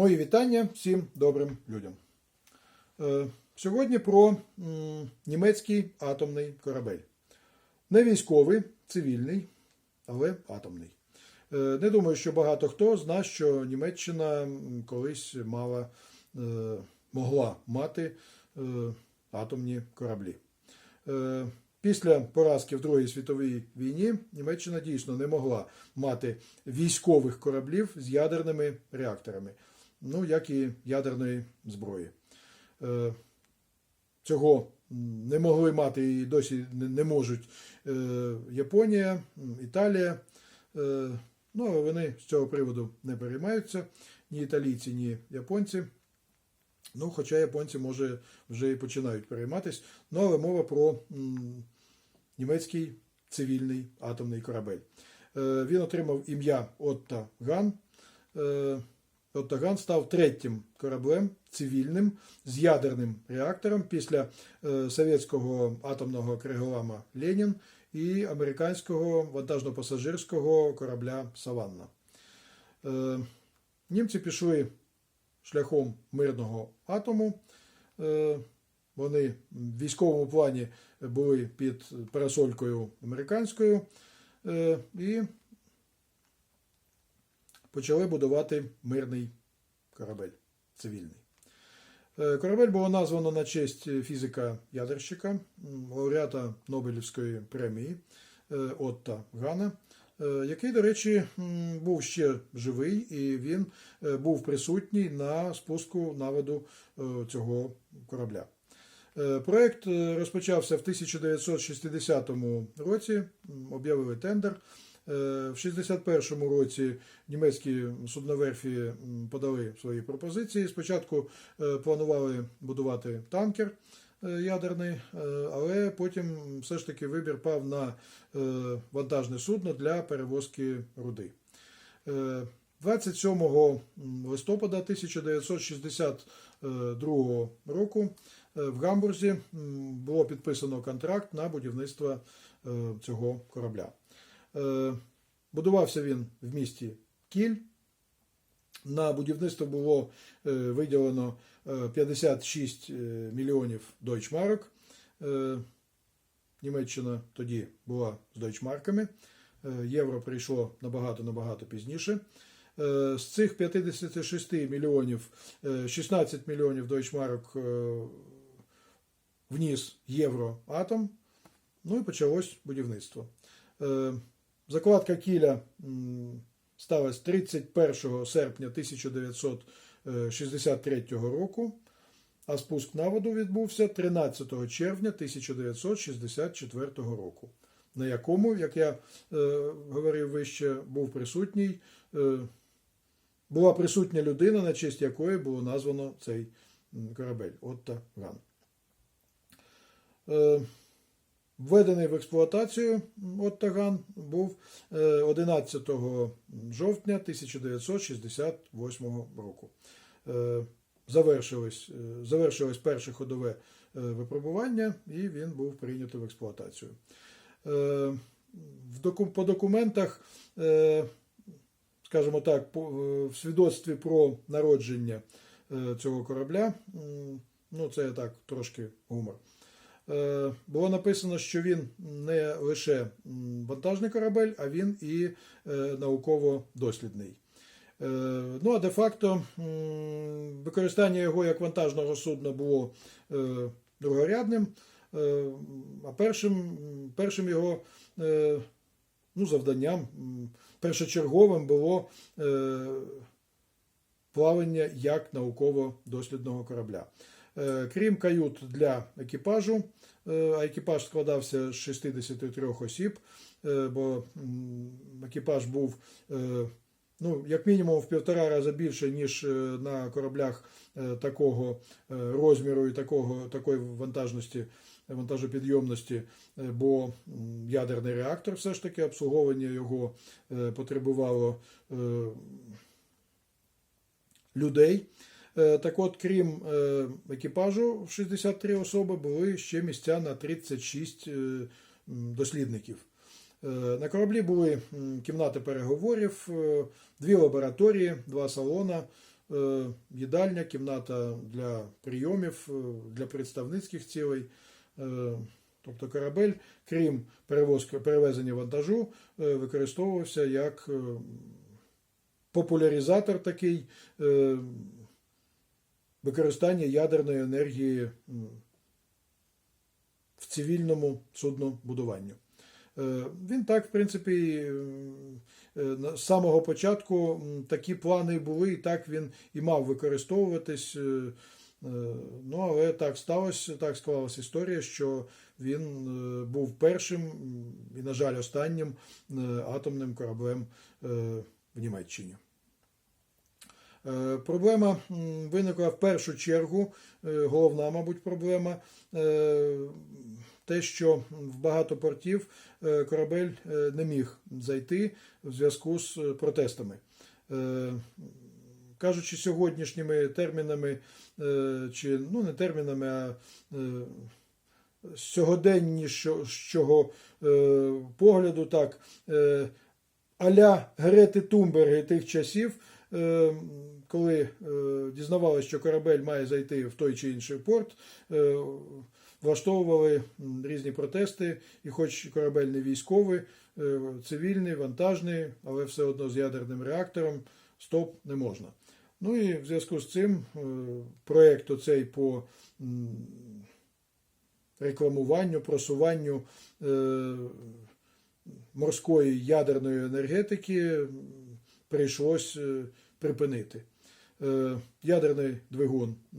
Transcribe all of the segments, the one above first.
Мої вітання всім добрим людям. Е, Сьогодні про німецький атомний корабель. Не військовий, цивільний, але атомний. Е, Не думаю, що багато хто знає, що Німеччина колись мала, е, могла мати атомні кораблі. Після поразки в Другій світовій війні Німеччина дійсно не могла мати військових кораблів з ядерними реакторами, ну як і ядерної зброї. Е, Цього не могли мати і досі не- можуть е, Японія, Італія. Е, Ну, але вони з цього приводу не переймаються ні італійці, ні японці. Ну, хоча японці, може, вже і починають перейматись. Ну, але мова про німецький цивільний атомний корабель. Він отримав ім'я Отто Ган. Отто став третім кораблем цивільним з ядерним реактором після е, совєтського атомного криголама Ленін і американського вантажно-пасажирського корабля Саванна. Е, Німці пішли шляхом мирного атому. Е, Вони в військовому плані були під парасолькою американською е, і почали будувати мирний корабель цивільний. Е, Корабель було названо на честь фізика-ядерщика, лауреата Нобелівської премії е, Отта Гана, е, який, до речі, був ще живий, і він був присутній на спуску наводу цього корабля. Проект розпочався в 1960 році, об'явили тендер. Е, В 61-му році німецькі судноверфі подали свої пропозиції. Спочатку е, планували будувати танкер е, ядерний, але потім все ж таки вибір пав на вантажне судно для перевозки руди. Е, 27 листопада 1962 року в Гамбурзі було підписано контракт на будівництво цього корабля. Е, Будувався він в місті Кіль. На будівництво було е, виділено е, 56 е, мільйонів дойчмарок. Е, Німеччина тоді була з дойчмарками. Е, Євро прийшло набагато-набагато пізніше. Е, З цих 56 мільйонів, е, 16 мільйонів дойчмарок е, вніс Євроатом. Ну і почалось будівництво. Е, Закладка кіля сталася 31 серпня 1963 року, а спуск на воду відбувся 13 червня 1964 року, на якому, як я е, говорив вище, був присутній, е, була присутня людина, на честь якої було названо цей корабель Отто Ган. Е, Введений в експлуатацію Оттаган був е, 11 жовтня 1968 року. Е, Завершилось, е, завершилось перше ходове е, випробування, і він був прийнятий в експлуатацію. Е, По документах, е, скажімо так, е, в свідоцтві про народження е, цього корабля, ну це так трошки гумор. Е, було написано, що він не лише вантажний корабель, а він і е, науково-дослідний. Е, Ну а де-факто використання його як вантажного судна було другорядним, а першим, першим його ну, завданням, першочерговим було плавання як науково-дослідного корабля. Е, Крім кают для екіпажу, е, а екіпаж складався з 63 осіб, е, бо екіпаж був ну, як мінімум в півтора рази більше, ніж на кораблях такого розміру і такого, такої вантажності, вантажопідйомності, бо ядерний реактор все ж таки обслуговування його потребувало людей. Е, Так от, крім е, екіпажу в 63 особи, були ще місця на 36 е, дослідників. На кораблі були кімнати переговорів, дві лабораторії, два салона, їдальня, кімната для прийомів, для представницьких цілей. Тобто корабель, крім перевезення вантажу, використовувався як популяризатор такий використання ядерної енергії в цивільному суднобудуванні. Е, Він так, в принципі, е, з самого початку такі плани були, і так він і мав використовуватись. е, Ну, але так сталося, так склалася історія, що він був першим і, на жаль, останнім атомним кораблем в Німеччині. Е, Проблема виникла в першу чергу, е, головна, мабуть, проблема. е, Те, що в багато портів корабель не міг зайти в зв'язку з протестами. Кажучи сьогоднішніми термінами, чи ну не термінами, а сьогоденнішого погляду, так, аля Грети Тумберги тих часів, коли е, дізнавалися, що корабель має зайти в той чи інший порт, е, влаштовували різні протести, і хоч корабель не військовий, е, цивільний, вантажний, але все одно з ядерним реактором, стоп не можна. Ну і в зв'язку з цим е, проєкт оцей по рекламуванню, просуванню е, морської ядерної енергетики прийшлось е, припинити. Е, Ядерний двигун е,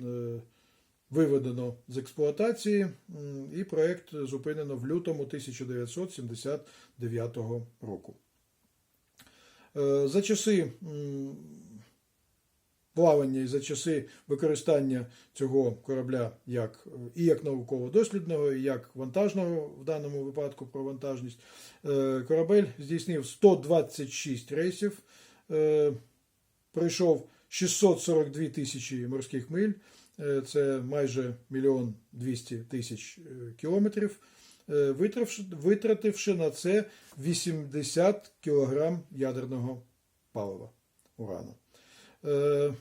виведено з експлуатації, і проєкт зупинено в лютому 1979 року. За часи плавання і за часи використання цього корабля як, і як науково-дослідного, і як вантажного, в даному випадку про вантажність, корабель здійснив 126 рейсів, пройшов 642 тисячі морських миль, е, це майже мільйон 200 тисяч е, кілометрів, е, витративши на це 80 кілограм ядерного палива урану. Е,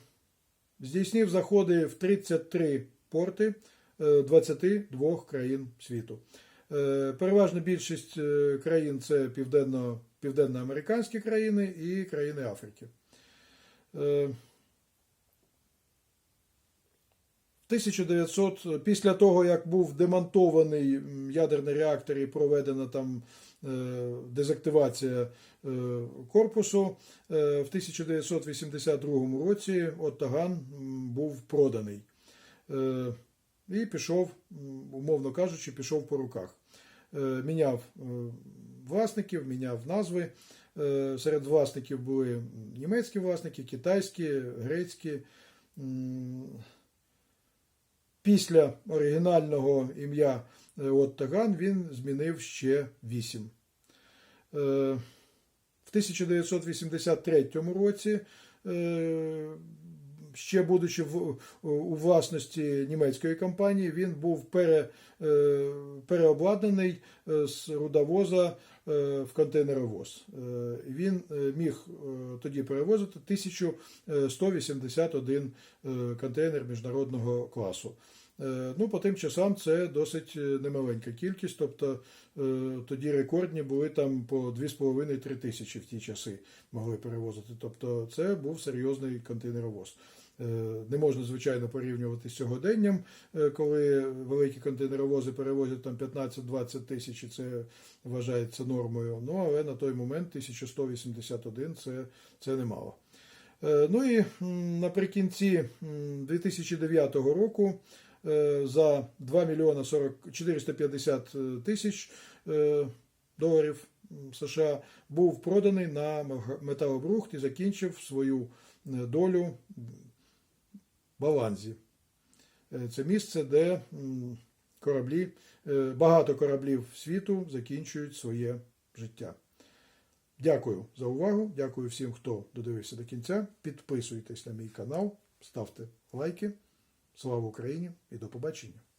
Здійснив заходи в 33 порти е, 22 країн світу. Е, Переважна більшість е, країн це південно, південноамериканські країни і країни Африки. Е, 1900, після того, як був демонтований ядерний реактор і проведена там е, дезактивація е, корпусу, в 1982 році Оттаган був проданий. І пішов, умовно кажучи, пішов по руках. Міняв власників, міняв назви. Е, Серед власників були німецькі власники, китайські, грецькі. Після оригінального ім'я е, Оттаган він змінив ще вісім. Е, В 1983 році, ще будучи в, у власності німецької компанії, він був пере, е, переобладнаний е, з рудовоза е, в контейнеровоз. Він міг тоді перевозити 1181 е, контейнер міжнародного класу. Ну, по тим часам це досить немаленька кількість, тобто тоді рекордні були там по 2,5-3 тисячі в ті часи могли перевозити. Тобто це був серйозний контейнеровоз. Е, Не можна, звичайно, порівнювати з сьогоденням, е, коли великі контейнеровози перевозять там 15-20 тисяч, і це вважається нормою. Ну, але на той момент 1181 це, це немало. Е, Ну і наприкінці 2009 року за 2 мільйона 40, 450 тисяч доларів США був проданий на металобрухт і закінчив свою долю Баланзі. Е, Це місце, де кораблі, е, багато кораблів світу закінчують своє життя. Дякую за увагу. Дякую всім, хто додивився до кінця. Підписуйтесь на мій канал, ставте лайки. Слава Україні і до побачення!